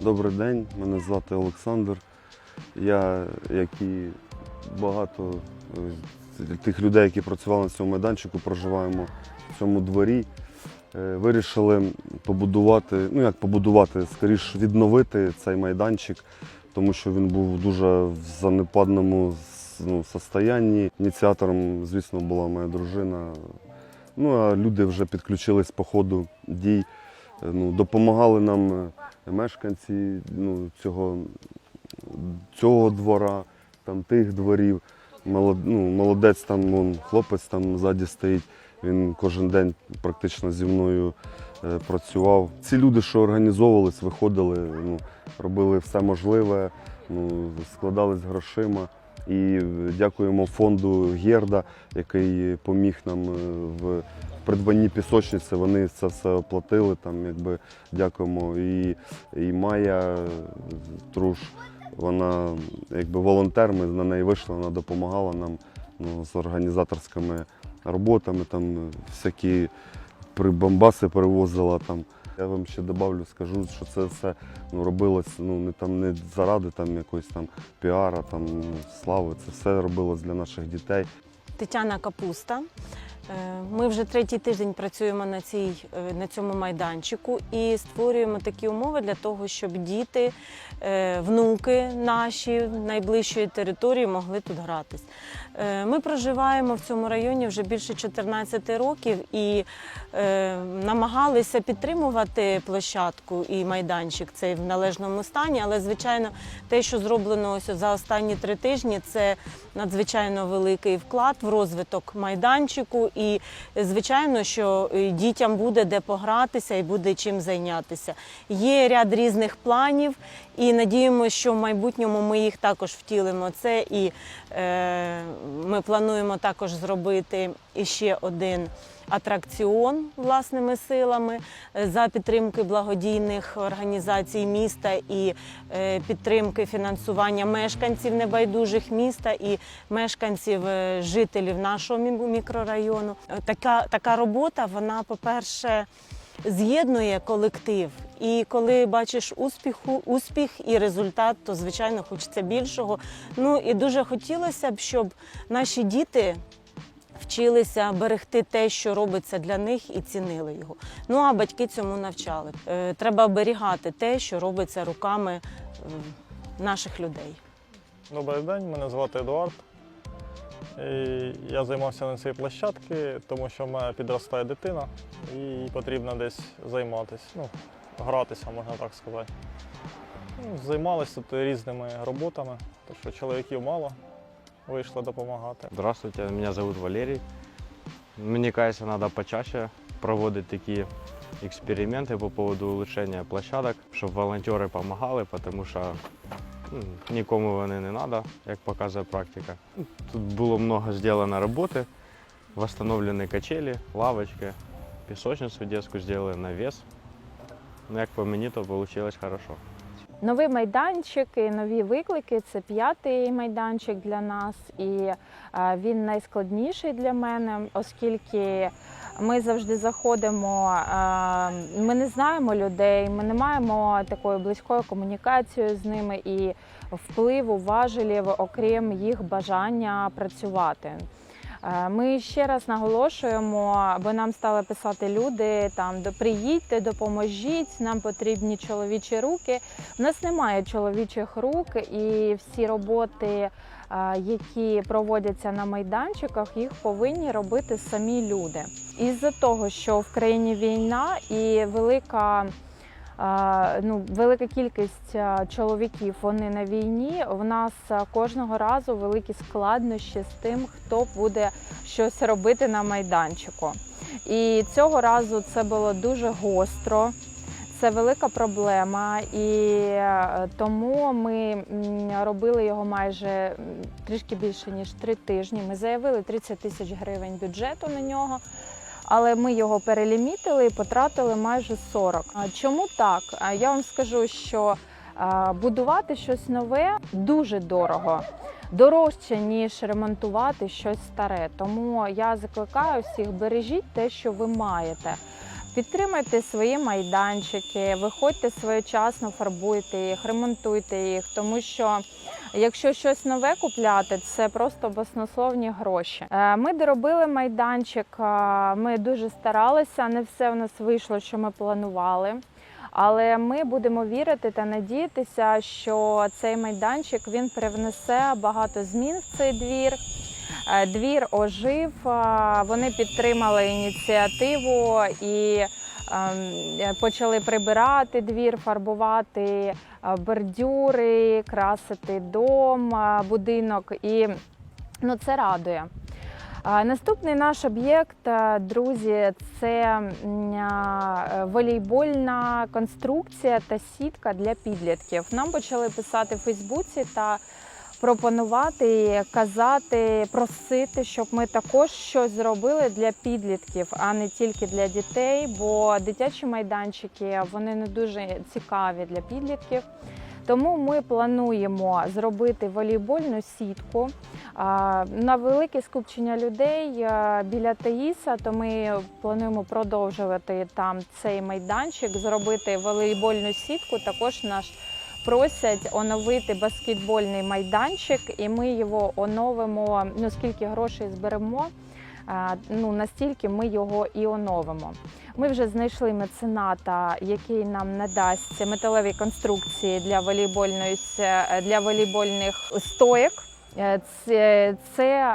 Добрий день, мене звати Олександр. Я, як і багато е, тих людей, які працювали на цьому майданчику, проживаємо в цьому дворі. Е, Вирішили побудувати, ну як побудувати, скоріш відновити цей майданчик, тому що він був дуже в занепадному ну, состоянні. Ініціатором, звісно, була моя дружина. Ну а люди вже підключились по ходу дій. Е, Ну, допомагали нам мешканці ну, цього, цього двора, там, тих дворів. Молод, ну, молодець там, вон, хлопець там ззаді стоїть. Він кожен день практично зі мною е, працював. Ці люди, що організовувались, виходили, ну, робили все можливе, ну, складались грошима. І дякуємо фонду Герда, який поміг нам е, в придбанні пісочниці. Вони це все оплатили. Там, якби, дякуємо. І, і Майя Труш, вона якби волонтер, ми на неї вийшли, вона допомагала нам ну, з організаторськими роботами, там всякі прибамбаси перевозила. Там. Я вам ще добавлю, скажу, що це все ну, робилось ну, не, там, не заради там, якоїсь там піара, там, слави. Це все робилось для наших дітей. Тетяна Капуста. Е, Ми вже третій тиждень працюємо на, цій, е, на цьому майданчику і створюємо такі умови для того, щоб діти, е, внуки наші найближчої території могли тут гратись. Ми проживаємо в цьому районі вже більше 14 років і намагалися підтримувати площадку і майданчик цей в належному стані. Але, звичайно, те, що зроблено ось за останні три тижні, це надзвичайно великий вклад в розвиток майданчику. І звичайно, що е, дітям буде де погратися і буде чим зайнятися. Є ряд різних планів, і надіємося, що в майбутньому ми їх також втілимо. Це і е, ми плануємо також зробити іще один атракціон власними силами е, за підтримки благодійних організацій міста і е, підтримки фінансування мешканців небайдужих міста і мешканців е, жителів нашого мікрорайону. Така, така робота, вона, по-перше, з'єднує колектив. І коли бачиш успіху, успіх і результат, то звичайно хочеться більшого. Ну і дуже хотілося б, щоб наші діти вчилися берегти те, що робиться для них, і цінили його. Ну а батьки цьому навчали. Е, Треба оберігати те, що робиться руками е, наших людей. Добрий день, мене звати Едуард. І я займався на цій площадці, тому що в мене підростає дитина і потрібно десь займатися, ну, гратися, можна так сказати. Ну, Займалися тут різними роботами, тому що чоловіків мало, вийшли допомагати. Здравствуйте, меня зовут Валерий. Мне кажется, надо почаще проводить такие эксперименты по поводу улучшения площадок, щоб волонтери допомагали, тому що ну, нікому вони не треба, як показує практика. Тут було много зроблено роботи, встановлені качелі, лавочки, пісочницю дитячу зробили, навіс. Ну, як по мені, то вийшло хорошо. Новий майданчик і нові виклики це п'ятий майданчик для нас, і е, він найскладніший для мене, оскільки ми завжди заходимо. е, Ми не знаємо людей, ми не маємо такої близької комунікації з ними і впливу важелів, окрім їх бажання працювати. Е, Ми ще раз наголошуємо, бо нам стали писати люди там «До- приїдьте, допоможіть, нам потрібні чоловічі руки. У нас немає чоловічих рук, і всі роботи, е, які проводяться на майданчиках, їх повинні робити самі люди. Із-за того, що в країні війна і велика. Ну, велика кількість чоловіків вони на війні. В нас кожного разу великі складнощі з тим, хто буде щось робити на майданчику. І цього разу це було дуже гостро. Це велика проблема, і е, тому ми робили його майже трішки більше ніж три тижні. Ми заявили 30 тисяч гривень бюджету на нього, але ми його перелімітили і потратили майже 40. Чому так? Я вам скажу, що будувати щось нове дуже дорого. Дорожче, ніж ремонтувати щось старе. Тому я закликаю всіх, бережіть те, що ви маєте. Підтримуйте свої майданчики, виходьте своєчасно, фарбуйте їх, ремонтуйте їх, тому що якщо щось нове купляти, це просто баснословні гроші. Е, Ми доробили майданчик, е, ми дуже старалися. Не все в нас вийшло, що ми планували. Але ми будемо вірити та надіятися, що цей майданчик він привнесе багато змін в цей двір. Е, Двір ожив, вони підтримали ініціативу і почали прибирати двір, фарбувати е, бордюри, красити дом, е, будинок. І ну, це радує. Наступний наш об'єкт, е, друзі, це волейбольна конструкція та сітка для підлітків. Нам почали писати в Фейсбуці та пропонувати, казати, просити, щоб ми також щось зробили для підлітків, а не тільки для дітей, бо дитячі майданчики вони не дуже цікаві для підлітків. Тому ми плануємо зробити волейбольну сітку на велике скупчення людей біля Таїса. То ми плануємо продовжувати там цей майданчик, зробити волейбольну сітку. Також наш просять оновити баскетбольний майданчик, і ми його оновимо. Ну скільки грошей зберемо. Ну настільки ми його і оновимо. Ми вже знайшли мецената, який нам надасть металеві конструкції для волейбольної для волейбольних стоєк. Е, Це, це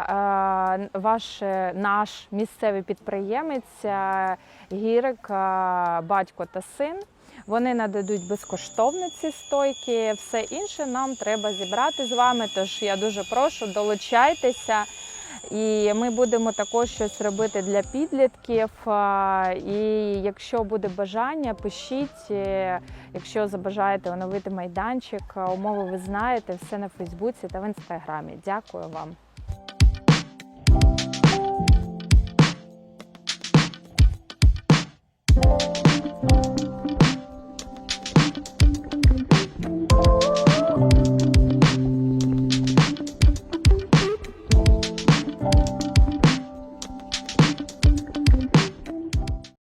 ваш наш місцевий підприємець е, Гірик, батько та син. Вони нададуть безкоштовно ці стойки. Все інше нам треба зібрати з вами. Тож я дуже прошу, долучайтеся. І ми будемо також щось робити для підлітків. І якщо буде бажання, пишіть. Е, Якщо забажаєте оновити майданчик, умови ви знаєте, все на Фейсбуці та в інстаграмі. Дякую вам.